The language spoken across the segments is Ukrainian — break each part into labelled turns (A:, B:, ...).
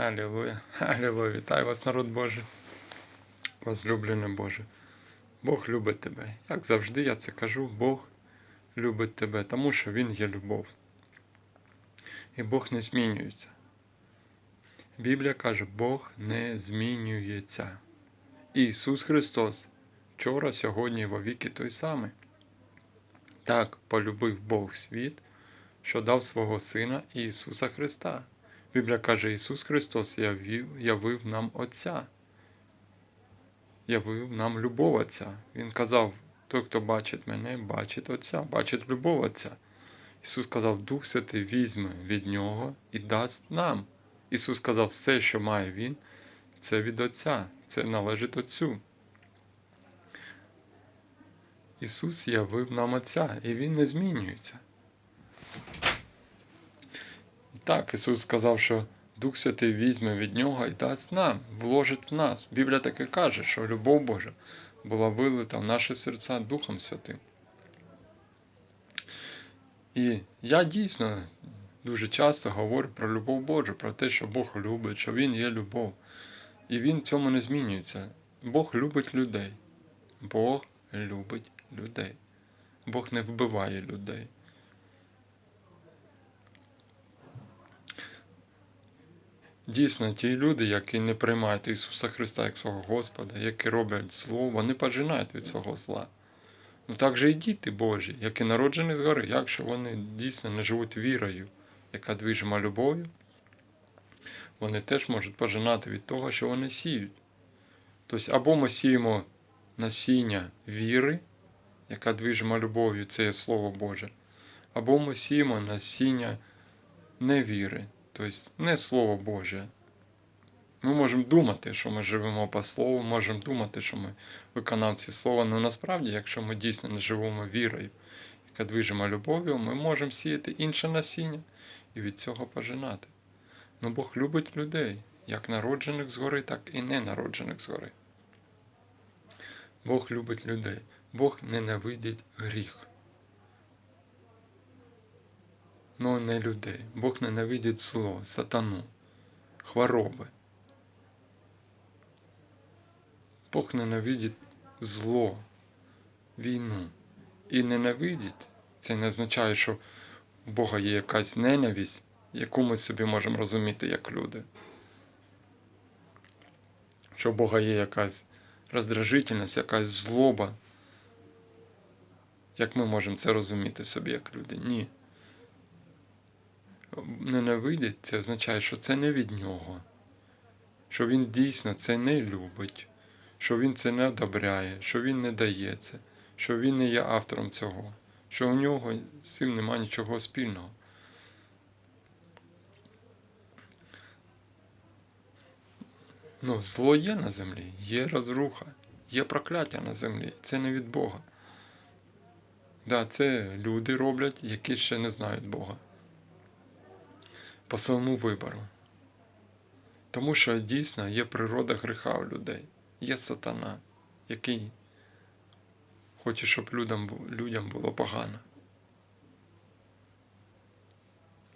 A: Алілуя, Алілуя, вітаю вас, народ Божий, возлюблене Боже. Бог любить тебе. Як завжди я це кажу, Бог любить тебе, тому що Він є любов. І Бог не змінюється. Біблія каже, Бог не змінюється. Ісус Христос вчора, сьогодні і вовіки той самий. Так полюбив Бог світ, що дав свого Сина Ісуса Христа. Біблія каже, Ісус Христос явив, явив нам Отця, явив нам любов Отця. Він казав, той, хто бачить мене, бачить Отця, бачить любов Отця. Ісус сказав, Дух Святий візьме від Нього і дасть нам. Ісус сказав, все, що має Він, це від Отця, це належить Отцю. Ісус явив нам Отця, і Він не змінюється. Так, Ісус сказав, що Дух Святий візьме від Нього і дасть нам, вложить в нас. Біблія таки каже, що любов Божа була вилита в наші серця Духом Святим. І я дійсно дуже часто говорю про любов Божу, про те, що Бог любить, що Він є любов. І Він в цьому не змінюється. Бог любить людей. Бог любить людей. Бог не вбиває людей. Дійсно, ті люди, які не приймають Ісуса Христа як свого Господа, які роблять зло, вони пожинають від свого зла. Ну так же і діти Божі, які народжені згори, якщо вони дійсно не живуть вірою, яка движима любов'ю, вони теж можуть пожинати від того, що вони сіють. Тобто, або ми сіємо насіння віри, яка движима любов'ю, це є Слово Боже, або ми сіємо насіння невіри, тобто не Слово Боже. Ми можемо думати, що ми живемо по Слову, можемо думати, що ми виконавці слова, але насправді, якщо ми дійсно не живемо вірою, яка движима любов'ю, ми можемо сіяти інше насіння і від цього пожинати. Ну Бог любить людей, як народжених згори, так і ненароджених згори. Бог любить людей. Бог ненавидить гріх. Ну не людей. Бог ненавидить зло, сатану, хвороби. Бог ненавидить зло, війну. І ненавидить це не означає, що у Бога є якась ненависть, яку ми собі можемо розуміти як люди. Що у Бога є якась роздражительність, якась злоба. Як ми можемо це розуміти собі як люди? Ні. Ненавидять це означає, що це не від нього, що він дійсно це не любить, що він це не одобряє, що він не дає це, що він не є автором цього, що у нього з цим немає нічого спільного. Ну, зло є на землі, є розруха, є прокляття на землі. Це не від Бога. Да, це люди роблять, які ще не знають Бога. По своєму вибору. Тому що дійсно є природа гріха у людей, є сатана, який хоче, щоб людям, людям було погано.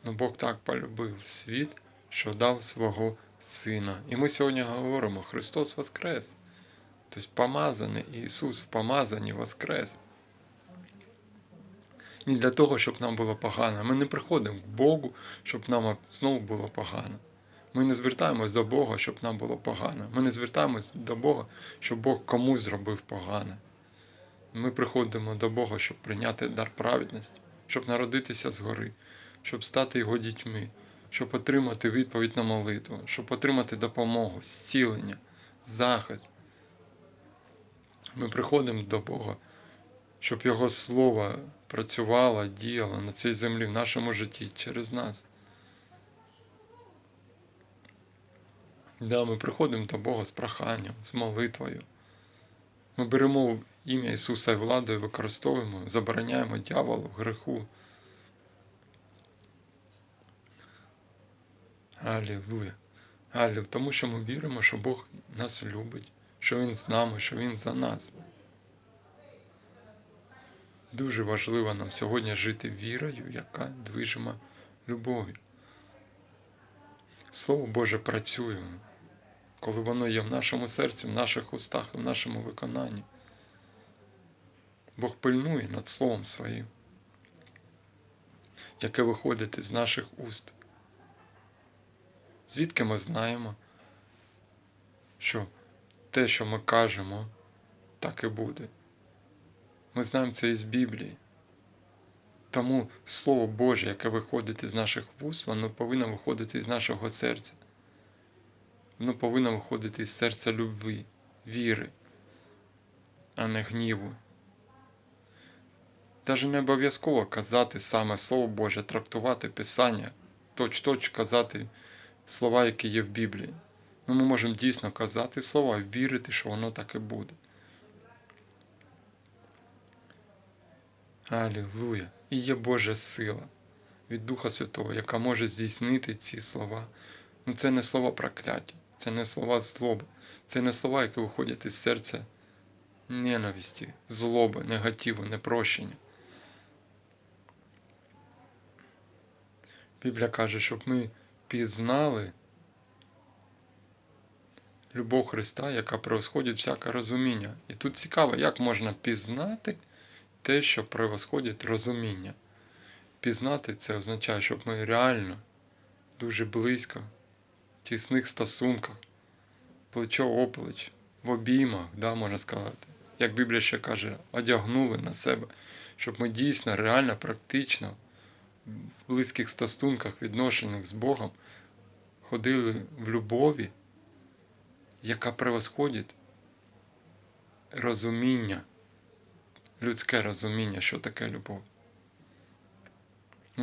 A: Ну Бог так полюбив світ, що дав свого Сина. І ми сьогодні говоримо, Христос Воскрес. Тобто помазаний Ісус в помазанні Воскрес. Не для того, щоб нам було погано. Ми не приходимо к Богу, щоб нам знову було погано. Ми не звертаємось до Бога, щоб нам було погано. Ми не звертаємось до Бога, щоб Бог комусь зробив погане. Ми приходимо до Бога, щоб прийняти дар праведності, щоб народитися згори, щоб стати Його дітьми, щоб отримати відповідь на молитву, щоб отримати допомогу, зцілення, захист. Ми приходимо до Бога, щоб Його Слово працювало, діяло на цій землі, в нашому житті через нас. Да, Ми приходимо до Бога з проханням, з молитвою. Ми беремо ім'я Ісуса і владу і використовуємо, забороняємо дьяволу, греху. Алілуя. Алілуя. Тому що ми віримо, що Бог нас любить, що Він з нами, що Він за нас. Дуже важливо нам сьогодні жити вірою, яка движима любов'ю. Слово Боже працює, коли воно є в нашому серці, в наших устах, в нашому виконанні. Бог пильнує над Словом Своїм, яке виходить із наших уст. Звідки ми знаємо, що те, що ми кажемо, так і буде. Ми знаємо це із Біблії. Тому Слово Боже, яке виходить із наших вуст, воно повинно виходити із нашого серця. Воно повинно виходити із серця любви, віри, а не гніву. Даже не обов'язково казати саме Слово Боже, трактувати Писання, точ-точ казати слова, які є в Біблії. Ну, ми можемо дійсно казати слова і вірити, що воно так і буде. Алілуя! І є Божа сила від Духа Святого, яка може здійснити ці слова. Ну це не слова прокляття, це не слова злоби, це не слова, які виходять із серця ненависті, злоби, негативу, непрощення. Біблія каже, щоб ми пізнали любов Христа, яка превосходить всяке розуміння. І тут цікаво, як можна пізнати те, що превосходить розуміння. Пізнати це означає, щоб ми реально дуже близько, в тісних стосунках, плечо оплеч, в обіймах, да, можна сказати. Як Біблія ще каже, одягнули на себе, щоб ми дійсно, реально, практично в близьких стосунках, відношеннях з Богом ходили в любові, яка превосходить розуміння, людське розуміння, що таке любов.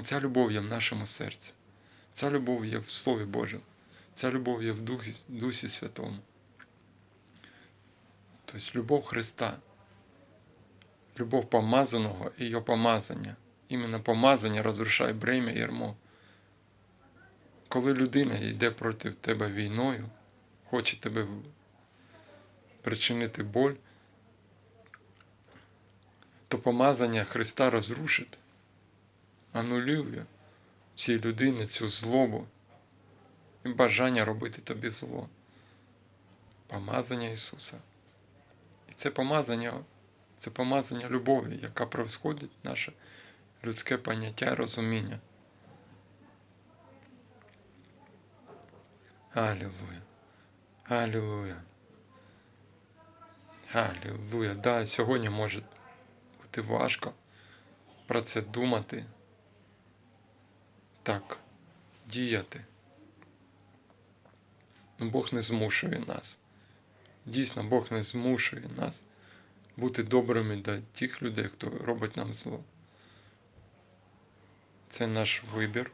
A: Ця любов є в нашому серці. Ця любов є в Слові Божому. Ця любов є в Духі, Дусі Святому. Тобто любов Христа, любов помазаного і його помазання. Іменно помазання розрушає бремя ярмо. Коли людина йде проти тебе війною, хоче тебе причинити боль, то помазання Христа розрушить, анулює цій людині цю злобу і бажання робити тобі зло. Помазання Ісуса. І це помазання, це помазання любові, яка превосходить наше людське поняття і розуміння. Алілуя. Алілуя. Алілуя. Да, сьогодні може бути важко про це думати. Так, діяти. Ну, Бог не змушує нас. Дійсно, Бог не змушує нас бути добрими до тих людей, хто робить нам зло. Це наш вибір.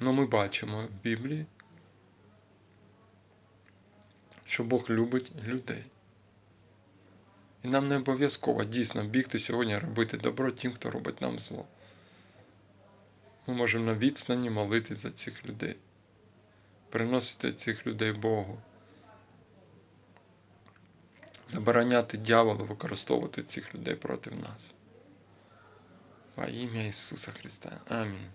A: Ну ми бачимо в Біблії, що Бог любить людей. І нам не обов'язково дійсно бігти сьогодні робити добро тим, хто робить нам зло. Ми можемо на відстані молити за цих людей, приносити цих людей Богу, забороняти дьяволу використовувати цих людей проти нас. Во ім'я Ісуса Христа. Амінь.